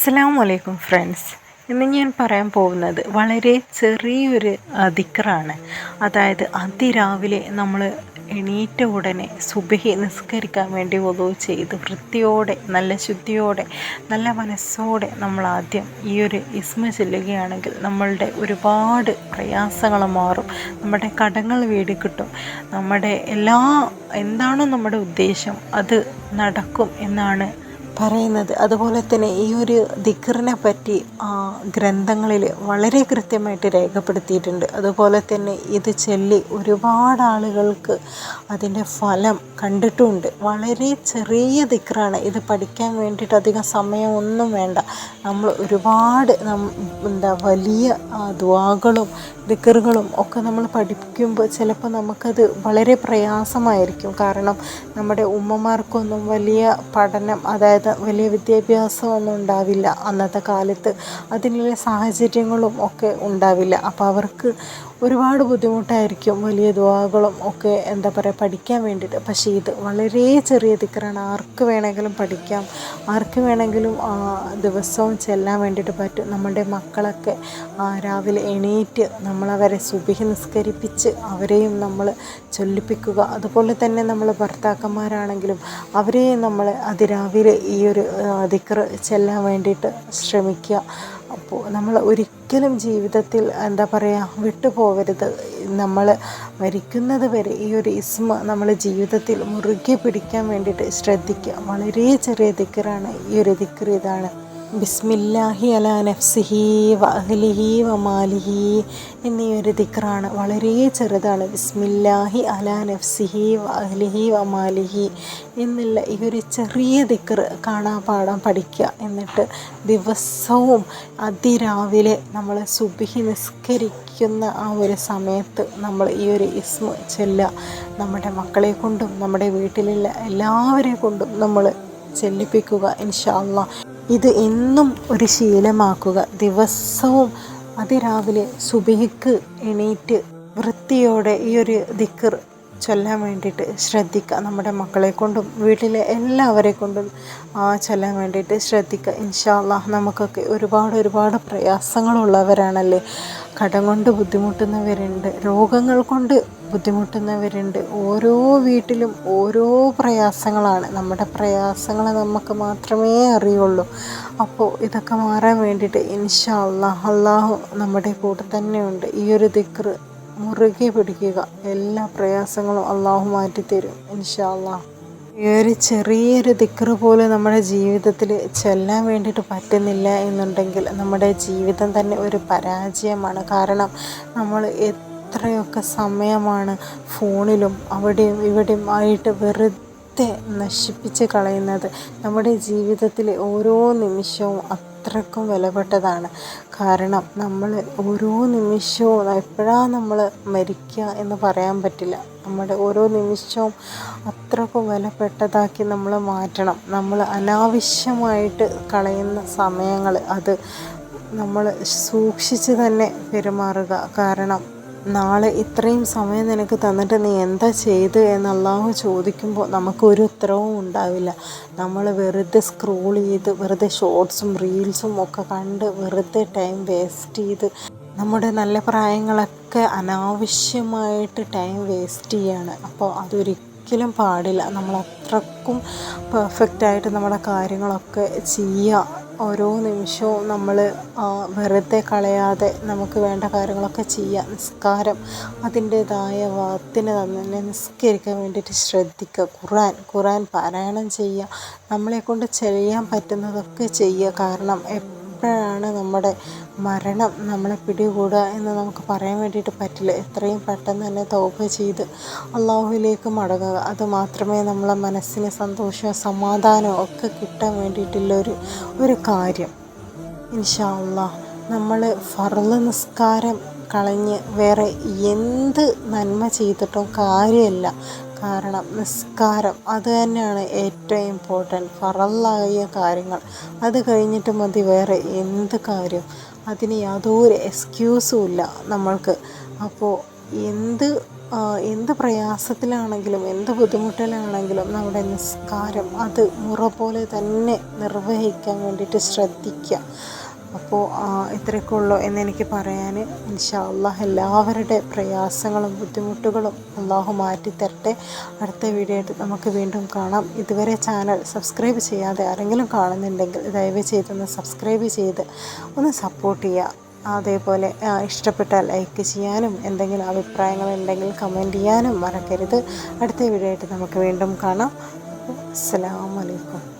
അസ്സാം വലൈക്കും ഫ്രണ്ട്സ്. ഇന്ന് ഞാൻ പറയാൻ പോകുന്നത് വളരെ ചെറിയൊരു ദിക്കറാണ് അതായത് അതിരാവിലെ നമ്മൾ എണീറ്റ ഉടനെ സുബഹി നിസ്കരിക്കാൻ വേണ്ടി ഒതു ചെയ്ത് വൃത്തിയോടെ നല്ല ശുദ്ധിയോടെ നല്ല മനസ്സോടെ നമ്മൾ ആദ്യം ഈ ഒരു ഇസ്മ ചെല്ലുകയാണെങ്കിൽ നമ്മളുടെ ഒരുപാട് പ്രയാസങ്ങൾ മാറും. നമ്മുടെ കടങ്ങൾ വീട് കിട്ടും. നമ്മുടെ എല്ലാ എന്താണോ നമ്മുടെ ഉദ്ദേശം അത് നടക്കും എന്നാണ് പറയുന്നത്. അതുപോലെ തന്നെ ഈ ഒരു ദിക്കറിനെ പറ്റി ഗ്രന്ഥങ്ങളിൽ വളരെ കൃത്യമായിട്ട് രേഖപ്പെടുത്തിയിട്ടുണ്ട്. അതുപോലെ തന്നെ ഇത് ചൊല്ലി ഒരുപാട് ആളുകൾക്ക് അതിന്റെ ഫലം കണ്ടിട്ടുമുണ്ട് വളരെ ചെറിയ ദിക്കറാണ് ഇത് പഠിക്കാൻ വേണ്ടിയിട്ട് അധികം സമയമൊന്നും വേണ്ട. നമ്മൾ ഒരുപാട് എന്താ വലിയ ദ്വാകളും ദിക്കറുകളും ഒക്കെ നമ്മൾ പഠിക്കുമ്പോൾ ചിലപ്പോൾ നമുക്കത് വളരെ പ്രയാസമായിരിക്കും. കാരണം നമ്മുടെ ഉമ്മമാർക്കൊന്നും വലിയ പഠനം അതായത് വലിയ വിദ്യാഭ്യാസമൊന്നും ഉണ്ടാവില്ല. അന്നത്തെ കാലത്ത് അതിനുള്ള സാഹചര്യങ്ങളും ഒക്കെ ഉണ്ടാവില്ല. അപ്പോൾ അവർക്ക് ഒരുപാട് ബുദ്ധിമുട്ടായിരിക്കും വലിയ ദുവാകളും ഒക്കെ എന്താ പറയുക പഠിക്കാൻ വേണ്ടിയിട്ട്. പക്ഷേ ഇത് വളരെ ചെറിയ ദിക്കറാണ്. ആർക്ക് വേണമെങ്കിലും പഠിക്കാം. ആർക്ക് വേണമെങ്കിലും ദിവസവും ചെല്ലാൻ വേണ്ടിയിട്ട് പറ്റും. നമ്മുടെ മക്കളൊക്കെ രാവിലെ എണീറ്റ് നമ്മളവരെ സുബിഹി നിസ്കരിപ്പിച്ച് അവരെയും നമ്മൾ ചൊല്ലിപ്പിക്കുക. അതുപോലെ തന്നെ നമ്മൾ ഭർത്താക്കന്മാരാണെങ്കിലും അവരെയും നമ്മൾ അതിരാവിലെ ഒരു ദിക്കർ ചെല്ലാൻ വേണ്ടിയിട്ട് ശ്രമിക്കുക. അപ്പോൾ നമ്മൾ ഒരിക്കലും ജീവിതത്തിൽ എന്താ പറയുക വിട്ടുപോകരുത് നമ്മൾ മരിക്കുന്നത് വരെ ഈ ഒരു ഇസ്മ നമ്മൾ ജീവിതത്തിൽ മുറുകെ പിടിക്കാൻ വേണ്ടിയിട്ട് ശ്രദ്ധിക്കുക. വളരെ ചെറിയ ദിക്കറാണ് ഈ ഒരു ദിക്കർ ഇതാണ്. ബിസ്മില്ലാഹി അല നഫ്സിഹി വ അഹ്ലിഹി വ മാലിഹി എന്നീ ഒരു ദിക്റാണ്. വളരെ ചെറുതാണ്. ബിസ്മില്ലാഹി അല നഫ്സിഹി വ അഹ്ലിഹി വ മാലിഹി എന്നുള്ള ഈ ഒരു ചെറിയ ദിക്ർ കാണാ പാടാൻ പഠിക്കുക. എന്നിട്ട് ദിവസവും അതിരാവിലെ നമ്മൾ സുബിഹി നിസ്കരിക്കുന്ന ആ ഒരു സമയത്ത് നമ്മൾ ഈ ഒരു ഇസ്മ ചെല്ലുക. നമ്മുടെ മക്കളെ കൊണ്ടും നമ്മുടെ വീട്ടിലുള്ള എല്ലാവരെ കൊണ്ടും നമ്മൾ ചെല്ലിപ്പിക്കുക ഇൻഷാല്ല ഇത് എന്നും ഒരു ശീലമാക്കുക. ദിവസവും അതിരാവിലെ സുബഹിക്ക് എണീറ്റ് വൃത്തിയോടെ ഈ ഒരു ദിക്കർ ചൊല്ലാൻ വേണ്ടിയിട്ട് ശ്രദ്ധിക്കുക. നമ്മുടെ മക്കളെ കൊണ്ടും വീട്ടിലെ എല്ലാവരെ കൊണ്ടും ചൊല്ലാൻ വേണ്ടിയിട്ട് ശ്രദ്ധിക്കുക. ഇൻഷാല്ല നമുക്കൊക്കെ ഒരുപാട് ഒരുപാട് പ്രയാസങ്ങളുള്ളവരാണല്ലേ? കടം കൊണ്ട് ബുദ്ധിമുട്ടുന്നവരുണ്ട് രോഗങ്ങൾ കൊണ്ട് ബുദ്ധിമുട്ടുന്നവരുണ്ട്. ഓരോ വീട്ടിലും ഓരോ പ്രയാസങ്ങളാണ്. നമ്മുടെ പ്രയാസങ്ങൾ നമുക്ക് മാത്രമേ അറിയുള്ളൂ. അപ്പോൾ ഇതൊക്കെ മാറാൻ വേണ്ടിയിട്ട് ഇൻഷാ അള്ളാഹ് അള്ളാഹു നമ്മുടെ കൂടെ തന്നെയുണ്ട്. ഈ ഒരു ദിക്ർ മുറുകെ പിടിക്കുക. എല്ലാ പ്രയാസങ്ങളും അള്ളാഹു മാറ്റിത്തരും ഇൻഷാ ഈ ഒരു ചെറിയൊരു ദിക്കറ് പോലും നമ്മുടെ ജീവിതത്തിൽ ചെല്ലാൻ വേണ്ടിയിട്ട് പറ്റുന്നില്ല എന്നുണ്ടെങ്കിൽ നമ്മുടെ ജീവിതം തന്നെ ഒരു പരാജയമാണ്. കാരണം നമ്മൾ എത്രയൊക്കെ സമയമാണ് ഫോണിലും അവിടെയും ഇവിടെയും ആയിട്ട് വെറുതെ നശിപ്പിച്ച് കളയുന്നത് നമ്മുടെ ജീവിതത്തിലെ ഓരോ നിമിഷവും അത്രക്കും വിലപ്പെട്ടതാണ്. കാരണം നമ്മൾ ഓരോ നിമിഷവും എപ്പോഴാണ് നമ്മൾ മരിക്കുക എന്ന് പറയാൻ പറ്റില്ല. നമ്മുടെ ഓരോ നിമിഷവും അത്രക്കും വിലപ്പെട്ടതാക്കി നമ്മൾ മാറ്റണം. നമ്മൾ അനാവശ്യമായിട്ട് കളയുന്ന സമയങ്ങൾ അത് നമ്മൾ സൂക്ഷിച്ച് തന്നെ പെരുമാറുക. കാരണം നാളെ ഇത്രയും സമയം നിനക്ക് തന്നിട്ട് നീ എന്താ ചെയ്ത് എന്ന് അള്ളാഹു ചോദിക്കുമ്പോൾ നമുക്കൊരു ഉത്തരവും ഉണ്ടാവില്ല. നമ്മൾ വെറുതെ സ്ക്രോൾ ചെയ്ത് വെറുതെ ഷോർട്സും റീൽസും ഒക്കെ കണ്ട് വെറുതെ ടൈം വേസ്റ്റ് ചെയ്ത് നമ്മുടെ നല്ല പ്രായങ്ങളൊക്കെ അനാവശ്യമായിട്ട് ടൈം വേസ്റ്റ് ചെയ്യാണ്. അപ്പോൾ അതൊരിക്കലും പാടില്ല. നമ്മൾ അത്രക്കും പെർഫെക്റ്റായിട്ട് നമ്മുടെ കാര്യങ്ങളൊക്കെ ചെയ്യുക ഓരോ നിമിഷവും നമ്മൾ വെറുതെ കളയാതെ നമുക്ക് വേണ്ട കാര്യങ്ങളൊക്കെ ചെയ്യുക നിസ്കാരം അതിന്റേതായ വാത്തിന് തന്നെ നിസ്കരിക്കാൻ വേണ്ടിയിട്ട് ശ്രദ്ധിക്കുക. ഖുറാൻ ഖുറാൻ പാരായണം ചെയ്യുക. നമ്മളെക്കൊണ്ട് ചെയ്യാൻ പറ്റുന്നതൊക്കെ ചെയ്യുക. കാരണം എപ്പോഴാണ് നമ്മുടെ മരണം നമ്മളെ പിടികൂടുക എന്ന് നമുക്ക് പറയാൻ വേണ്ടിയിട്ട് പറ്റില്ല. എത്രയും പെട്ടെന്ന് തന്നെ തൗബ ചെയ്ത് അള്ളാഹുവിലേക്ക് മടങ്ങുക. അതുമാത്രമേ നമ്മളെ മനസ്സിന് സന്തോഷവും സമാധാനവും ഒക്കെ കിട്ടാൻ വേണ്ടിയിട്ടുള്ളൊരു ഒരു കാര്യം. ഇൻഷാ അള്ളാഹ് നമ്മൾ ഫർൾ നിസ്കാരം കളഞ്ഞ് വേറെ എന്ത് നന്മ ചെയ്തിട്ടും കാര്യമില്ല. കാരണം നിസ്കാരം അത് തന്നെയാണ് ഏറ്റവും ഇമ്പോർട്ടന്റ് ഫറലായ കാര്യങ്ങൾ. അത് കഴിഞ്ഞിട്ട് മതി വേറെ എന്ത് കാര്യം. അതിന് യാതൊരു എക്സ്ക്യൂസും ഇല്ല നമ്മൾക്ക്. അപ്പോൾ എന്ത് എന്ത് പ്രയാസത്തിലാണെങ്കിലും എന്ത് ബുദ്ധിമുട്ടിലാണെങ്കിലും നമ്മുടെ നിസ്കാരം അത് മുറ പോലെ തന്നെ നിർവഹിക്കാൻ വേണ്ടിയിട്ട് ശ്രദ്ധിക്കുക. അപ്പോൾ ഇത്രയൊക്കെ ഉള്ളൂ എന്നെനിക്ക് പറയാൻ. ഇൻഷാ അള്ളാഹ് എല്ലാവരുടെ പ്രയാസങ്ങളും ബുദ്ധിമുട്ടുകളും അള്ളാഹു മാറ്റിത്തരട്ടെ. അടുത്ത വീഡിയോ നമുക്ക് വീണ്ടും കാണാം. ഇതുവരെ ചാനൽ സബ്സ്ക്രൈബ് ചെയ്യാതെ ആരെങ്കിലും കാണുന്നുണ്ടെങ്കിൽ ദയവ് ചെയ്തൊന്ന് സബ്സ്ക്രൈബ് ചെയ്ത് ഒന്ന് സപ്പോർട്ട് ചെയ്യുക. അതേപോലെ ഇഷ്ടപ്പെട്ടാൽ ലൈക്ക് ചെയ്യാനും എന്തെങ്കിലും അഭിപ്രായങ്ങളുണ്ടെങ്കിൽ കമന്റ് ചെയ്യാനും മറക്കരുത്. അടുത്ത വീഡിയോ നമുക്ക് വീണ്ടും കാണാം. അസ്സാം അലൈക്കും.